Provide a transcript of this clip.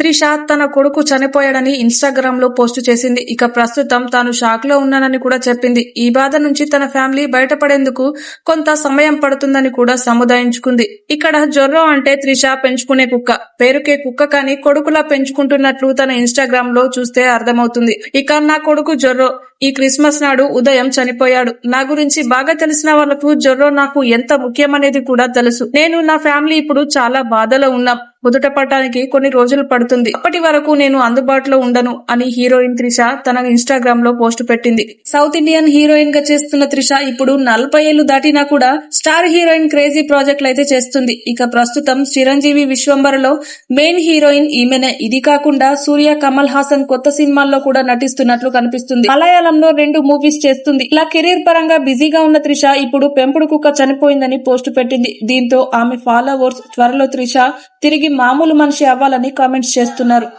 త్రిష తన కొడుకు చనిపోయాడని ఇన్స్టాగ్రామ్లో పోస్ట్ చేసింది. ఇక ప్రస్తుతం తాను షాక్లో ఉన్నానని కూడా చెప్పింది. ఈ బాధ నుంచి తన ఫ్యామిలీ బయటపడేందుకు కొంత సమయం పడుతుందని కూడా సముదాయించుకుంది. ఇక్కడ జొర్రో అంటే త్రిష పెంచుకునే కుక్క. పేరుకే కుక్క కానీ కొడుకులా పెంచుకుంటున్నట్లు తన ఇన్స్టాగ్రామ్లో చూస్తే అర్థమవుతుంది. ఇక నా కొడుకు జొర్రో. ఈ క్రిస్మస్ నాడు ఉదయం చనిపోయాడు. నా గురించి బాగా తెలిసిన వాళ్ళకు జొర్రో నాకు ఎంత ముఖ్యమనేది కూడా తెలుసు. నేను నా ఫ్యామిలీ ఇప్పుడు చాలా బాధలో ఉన్నాం. కుదుట పడటానికి కొన్ని రోజులు పడుతుంది. అప్పటి వరకు నేను అందుబాటులో ఉండను అని హీరోయిన్ త్రిష తన ఇన్స్టాగ్రామ్లో పోస్ట్ పెట్టింది. సౌత్ ఇండియన్ హీరోయిన్గా చేస్తున్న త్రిష ఇప్పుడు నలభై ఏళ్ళు దాటినా కూడా స్టార్ హీరోయిన్ క్రేజీ ప్రాజెక్టులు అయితే చేస్తుంది. ఇక ప్రస్తుతం చిరంజీవి విశ్వంబరలో మెయిన్ హీరోయిన్ ఈమెనే. ఇది కాకుండా సూర్య కమల్ హాసన్ కొత్త సినిమాల్లో కూడా నటిస్తున్నట్లు కనిపిస్తుంది. మలయాళంలో రెండు మూవీస్ చేస్తుంది. ఇలా కెరీర్ పరంగా బిజీగా ఉన్న త్రిష ఇప్పుడు పెంపుడు కుక్క చనిపోయిందని పోస్ట్ పెట్టింది. దీంతో ఆమె ఫాలోవర్స్ త్వరలో త్రిష తిరిగి మామూలు మనిషి అవ్వాలని కామెంట్స్ చేస్తున్నారు.